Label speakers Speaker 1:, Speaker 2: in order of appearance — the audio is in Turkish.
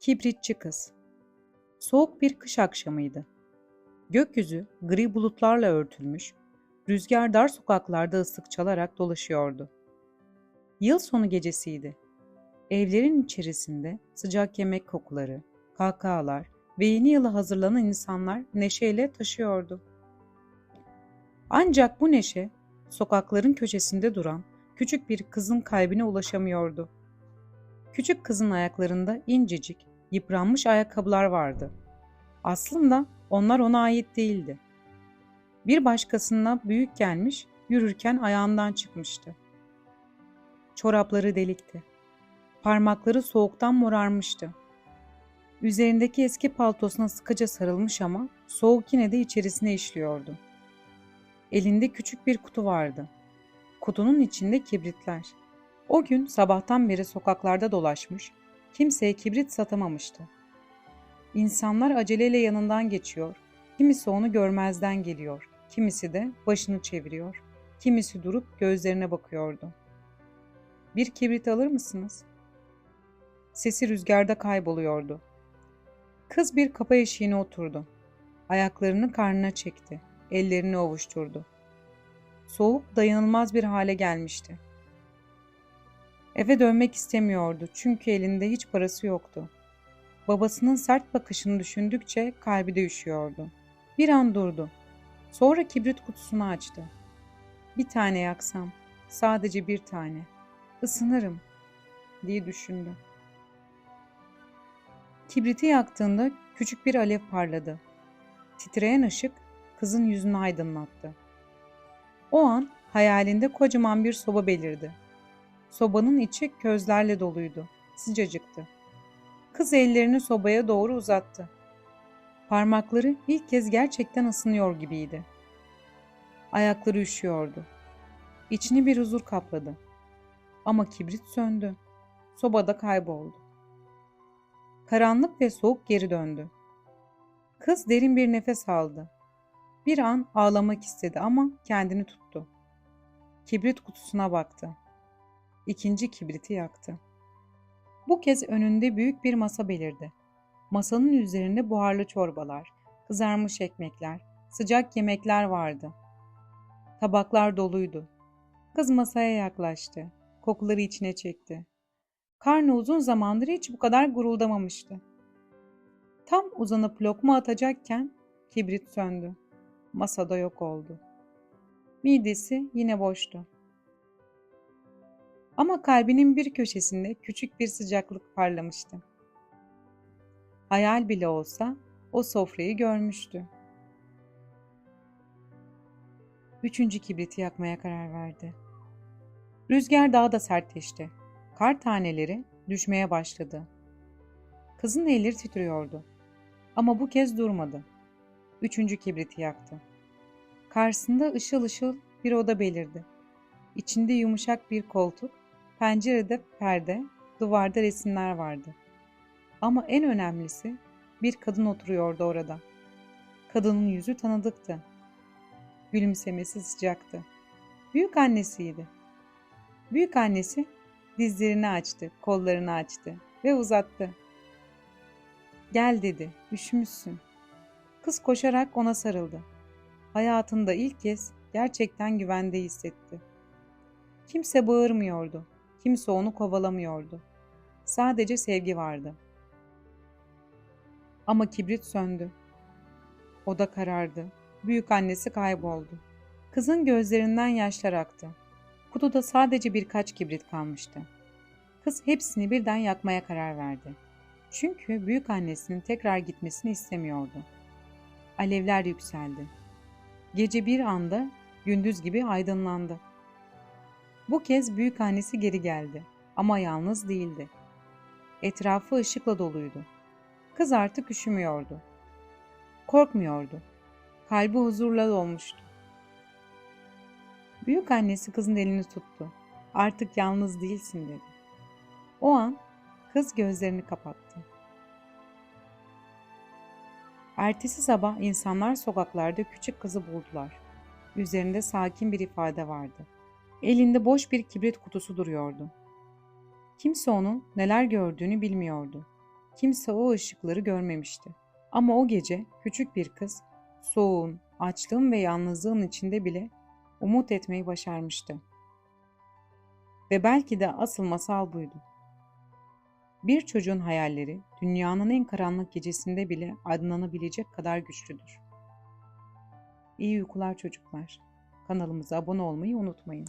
Speaker 1: Kibritçi Kız Soğuk bir kış akşamıydı. Gökyüzü gri bulutlarla örtülmüş, rüzgar dar sokaklarda ıslık çalarak dolaşıyordu. Yıl sonu gecesiydi. Evlerin içerisinde sıcak yemek kokuları, kahkahalar ve yeni yıla hazırlanan insanlar neşeyle taşıyordu. Ancak bu neşe sokakların köşesinde duran küçük bir kızın kalbine ulaşamıyordu. Küçük kızın ayaklarında incecik, yıpranmış ayakkabılar vardı. Aslında onlar ona ait değildi. Bir başkasına büyük gelmiş, yürürken ayağından çıkmıştı. Çorapları delikti. Parmakları soğuktan morarmıştı. Üzerindeki eski paltosuna sıkıca sarılmış ama soğuk yine de içerisine işliyordu. Elinde küçük bir kutu vardı. Kutunun içinde kibritler. O gün sabahtan beri sokaklarda dolaşmış, kimseye kibrit satamamıştı. İnsanlar aceleyle yanından geçiyor, kimisi onu görmezden geliyor, kimisi de başını çeviriyor, kimisi durup gözlerine bakıyordu. Bir kibrit alır mısınız? Sesi rüzgarda kayboluyordu. Kız bir kapı eşiğine oturdu. Ayaklarını karnına çekti, ellerini ovuşturdu. Soğuk dayanılmaz bir hale gelmişti. Eve dönmek istemiyordu çünkü elinde hiç parası yoktu. Babasının sert bakışını düşündükçe kalbi de üşüyordu. Bir an durdu. Sonra kibrit kutusunu açtı. Bir tane yaksam, sadece bir tane. Isınırım, diye düşündü. Kibriti yaktığında küçük bir alev parladı. Titreyen ışık kızın yüzünü aydınlattı. O an hayalinde kocaman bir soba belirdi. Sobanın içi közlerle doluydu. Sıcacıktı. Kız ellerini sobaya doğru uzattı. Parmakları ilk kez gerçekten ısınıyor gibiydi. Ayakları üşüyordu. İçini bir huzur kapladı. Ama kibrit söndü. Sobada kayboldu. Karanlık ve soğuk geri döndü. Kız derin bir nefes aldı. Bir an ağlamak istedi ama kendini tuttu. Kibrit kutusuna baktı. İkinci kibriti yaktı. Bu kez önünde büyük bir masa belirdi. Masanın üzerinde buharlı çorbalar, kızarmış ekmekler, sıcak yemekler vardı. Tabaklar doluydu. Kız masaya yaklaştı. Kokuları içine çekti. Karnı uzun zamandır hiç bu kadar guruldamamıştı. Tam uzanıp lokma atacakken kibrit söndü. Masada yok oldu. Midesi yine boştu. Ama kalbinin bir köşesinde küçük bir sıcaklık parlamıştı. Hayal bile olsa o sofrayı görmüştü. Üçüncü kibriti yakmaya karar verdi. Rüzgar daha da sertleşti. Kar taneleri düşmeye başladı. Kızın elleri titriyordu. Ama bu kez durmadı. Üçüncü kibriti yaktı. Karşısında ışıl ışıl bir oda belirdi. İçinde yumuşak bir koltuk, pencerede perde, duvarda resimler vardı. Ama en önemlisi bir kadın oturuyordu orada. Kadının yüzü tanıdıktı. Gülümsemesi sıcaktı. Büyük annesiydi. Büyük annesi dizlerini açtı, kollarını açtı ve uzattı. Gel dedi, üşümüşsün. Kız koşarak ona sarıldı. Hayatında ilk kez gerçekten güvende hissetti. Kimse bağırmıyordu. Kimse onu kovalamıyordu. Sadece sevgi vardı. Ama kibrit söndü. Oda karardı. Büyük annesi kayboldu. Kızın gözlerinden yaşlar aktı. Kutuda sadece birkaç kibrit kalmıştı. Kız hepsini birden yakmaya karar verdi. Çünkü büyük annesinin tekrar gitmesini istemiyordu. Alevler yükseldi. Gece bir anda gündüz gibi aydınlandı. Bu kez büyük annesi geri geldi ama yalnız değildi. Etrafı ışıkla doluydu. Kız artık üşümüyordu. Korkmuyordu. Kalbi huzurla dolmuştu. Büyük annesi kızın elini tuttu. Artık yalnız değilsin dedi. O an kız gözlerini kapattı. Ertesi sabah insanlar sokaklarda küçük kızı buldular. Üzerinde sakin bir ifade vardı. Elinde boş bir kibrit kutusu duruyordu. Kimse onun neler gördüğünü bilmiyordu. Kimse o ışıkları görmemişti. Ama o gece küçük bir kız soğuğun, açlığın ve yalnızlığın içinde bile umut etmeyi başarmıştı. Ve belki de asıl masal buydu. Bir çocuğun hayalleri dünyanın en karanlık gecesinde bile aydınlanabilecek kadar güçlüdür. İyi uykular çocuklar. Kanalımıza abone olmayı unutmayın.